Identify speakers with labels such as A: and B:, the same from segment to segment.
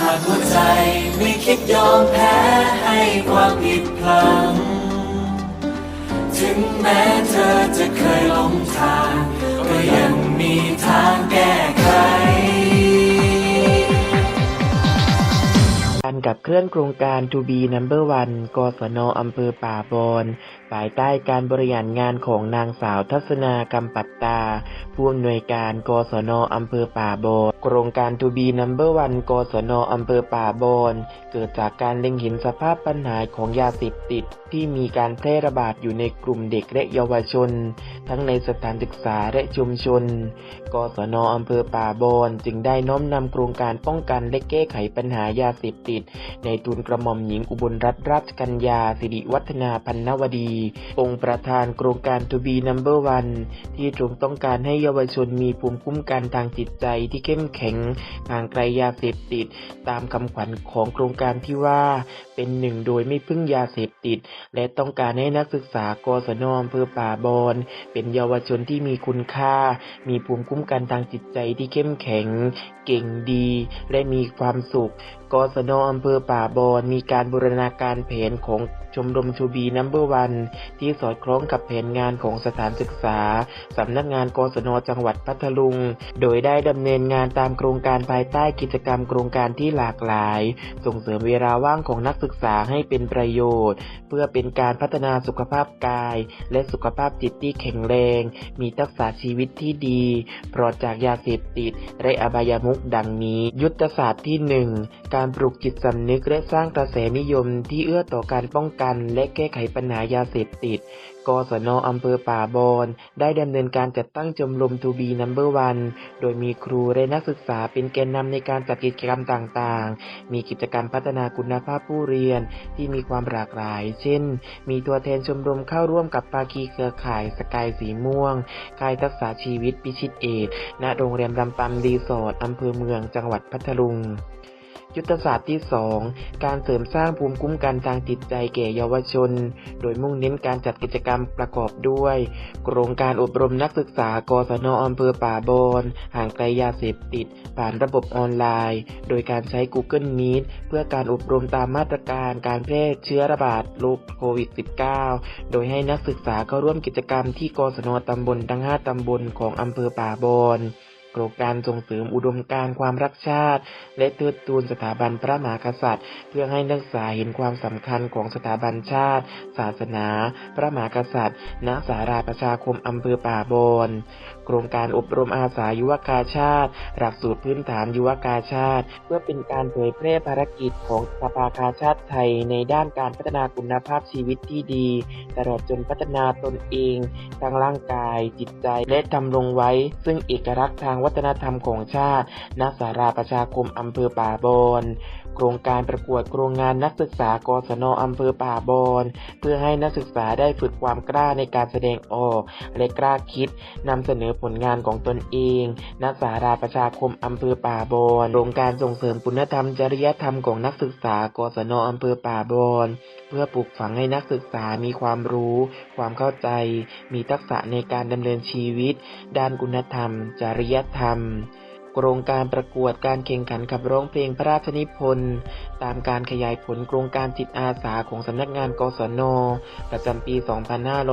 A: หากหัวใจไม่คิดยอมแพ้ให้ความผิดพลังถึงแม้เธอจะเคยหลงทาง
B: เคลื่อนโครงการ To be Number One กศนอำเภอป่าบอนภายใต้การบริหารงานของนางสาวทัศนากำปัตตา ผู้อำนวยการ กศนอำเภอป่าบอนโครงการ To be Number One กศนอำเภอป่าบอนเกิดจากการเล็งเห็นสภาพปัญหาของยาเสพติด ที่มีการแพร่ระบาดอยู่ในกลุ่มเด็กและเยาวชน ทั้งในสถานศึกษาและชุมชน กศนอำเภอป่าบอนจึงได้น้อมนำโครงการป้องกันและแก้ไขปัญหายาเสพติดในทุนกระหม่อมหญิงอุบลรัตนราชกัญญาสิริวัฒนาพันนวดี องค์ประธานโครงการ To be Number One ที่ตรงต้องการให้เยาวชนมีภูมิคุ้มกันทางจิตใจที่เข้มแข็งห่างไกลยาเสพติด ตามคำขวัญของโครงการที่ว่าเป็นหนึ่งโดยไม่พึ่งยาเสพติด และต้องการให้นักศึกษากศนอำเภอป่าบอนเป็นเยาวชนที่มีคุณค่า มีภูมิคุ้มกันทางจิตใจที่เข้มแข็ง เก่งดี และมีความสุขกศนอำเภอป่าบอนมีการบูรณาการแผนของ ชมรมชูบีนัมเบอร์วันที่สอดคล้องกับแผนงานของสถานศึกษาสำนักงานกศนจังหวัดพัทลุง โดยได้ดำเนินงานตามโครงการภายใต้กิจกรรมโครงการที่หลากหลาย ส่งเสริมเวลาว่างของนักศึกษาให้เป็นประโยชน์ เพื่อเป็นการพัฒนาสุขภาพกาย และสุขภาพจิตที่แข็งแรง มีทักษะชีวิตที่ดีปลอดจากยาเสพติดและอบายามุขดังนี้ ยุทธศาสตร์ที่ 1 การปลูกจิตสำนึกและสร้างกระแสนิยมที่เอื้อต่อการป้องกันและแก้ไขปัญหายาเสพติด กศนอำเภอป่าบอนได้ดำเนินการจัดตั้งชมรม To be Number One โดยมีครูและนักศึกษาเป็นแกนนำในการจัดกิจกรรมต่างๆ มีกิจกรรมพัฒนาคุณภาพผู้เรียนที่มีความหลากหลาย เช่น มีตัวแทนชมรมเข้าร่วมกับภาคีเครือข่ายสกายสีม่วงค่ายทักษะชีวิตพิชิตเอดณโรงแรมลำปำรีสอร์ทอำเภอเมืองจังหวัดพัทลุง ยุทธศาสตร์ที่ 2 การเสริมสร้างภูมิคุ้มกันทางจิตใจแก่เยาวชน โดยมุ่งเน้นการจัดกิจกรรมประกอบด้วย โครงการอบรมนักศึกษากศนอำเภอป่าบอนห่างไกลยาเสพติด ผ่านระบบออนไลน์ โดยการใช้ Google Meet เพื่อการอบรมตามมาตรการการแพร่เชื้อระบาดโรคโควิด -19 โดยให้นักศึกษาเข้าร่วมกิจกรรมที่กศนตำบลทั้ง 5 ตำบลของอำเภอป่าบอน โครงการส่งเสริมอุดมการณ์ความรักชาติ และเทิดทูนสถาบันพระมหากษัตริย์ เพื่อให้นักศึกษาเห็นความสำคัญของสถาบันชาติ ศาสนา พระมหากษัตริย์ ณ สาราประชาคมอำเภอป่าบอนโครงการอบรมอาสายุวกาชาติ หลักสูตรพื้นฐานยุวกาชาติ เพื่อเป็นการเผยแพร่ภารกิจของสภากาชาติไทย ในด้านการพัฒนาคุณภาพชีวิตที่ดี ตลอดจนพัฒนาตนเองทั้งร่างกายจิตใจและทำลงไว้ ซึ่งเอกลักษณ์ทางวัฒนธรรมของชาติณสาราประชาคมอำเภอป่าบอนโครงการประกวดโครงงานนักศึกษากศนอำเภอป่าบอนเพื่อให้นักศึกษาได้ฝึกความกล้าในการแสดงออกและกล้าคิดนำเสนอผลงานของตนเองณสาราประชาคมอำเภอป่าบอนโครงการส่งเสริมคุณธรรมจริยธรรมของนักศึกษากศนอำเภอป่าบอนเพื่อปลูกฝังให้นักศึกษามีความรู้ ความเข้าใจ มีทักษะในการดำเนินชีวิต ด้านคุณธรรม จริยธรรมโครงการประกวดการแข่งขันขับร้องเพลงพระราชนิพนธ์ตามการขยายผลโครงการจิตอาสาของสำนักงานกศน ประจำปี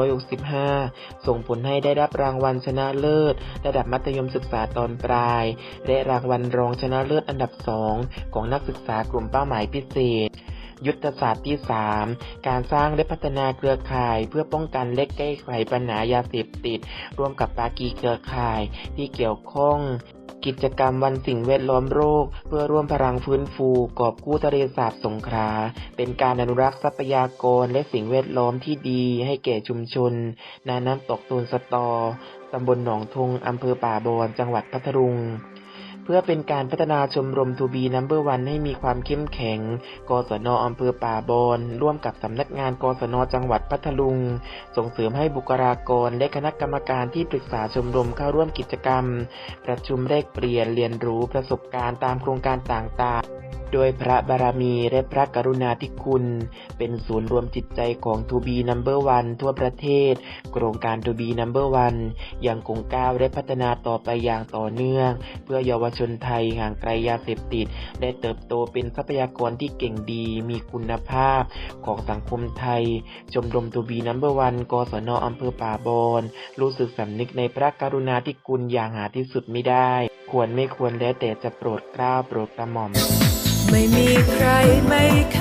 B: 2565 ส่งผลให้ได้รับรางวัลชนะเลิศ ระดับมัธยมศึกษาตอนปลาย และรางวัลรองชนะเลิศอันดับสองของนักศึกษากลุ่มเป้าหมายพิเศษ ยุทธศาสตร์ที่ 3 การสร้างและพัฒนาเครือข่าย เพื่อป้องกันและแก้ไขปัญหายาเสพติด ร่วมกับปากีเครือข่ายที่เกี่ยวข้องกิจกรรมวันสิ่งแวดล้อมโรคเพื่อร่วมพลังฟื้นฟู กอบกู้ทะเลสาบสงขลาเป็นการอนุรักษ์ทรัพยากรและสิ่งแวดล้อมที่ดีให้แก่ชุมชน นาน้ำตกตูนสตอ ตำบลหนองทงอำเภอป่าบอนจังหวัดพัทลุง เพื่อเป็นการพัฒนาชมรมทูบีนัมเบอร์วันให้มีความเข้มแข็ง กศนอำเภอป่าบอนร่วมกับสำนักงานกศนจังหวัดพัทลุง ส่งเสริมให้บุคลากรและคณะกรรมการที่ปรึกษาชมรมเข้าร่วมกิจกรรม ประชุมแลกเปลี่ยนเรียนรู้ประสบการณ์ตามโครงการต่างๆ โดยพระบารมีและพระกรุณาธิคุณ เป็นศูนย์รวมจิตใจของ To be Number One ทั่วประเทศ โครงการ To be Number One ยังคงก้าวและพัฒนาต่อไปอย่างต่อเนื่อง เพื่อเยาวชนไทยห่างไกลยาเสพติดได้เติบโตเป็นทรัพยากรที่เก่งดีมีคุณภาพของสังคมไทย ชมรมทูบีนัมเบอร์วันกศนอำเภอป่าบอนรู้สึกสำนึกในพระกรุณาธิคุณอย่างหาที่สุดไม่ได้ ควรไม่ควรแล้วแต่จะโปรดเกล้าโปรดกระหม่อม
C: ไม่มีใครไม่เคย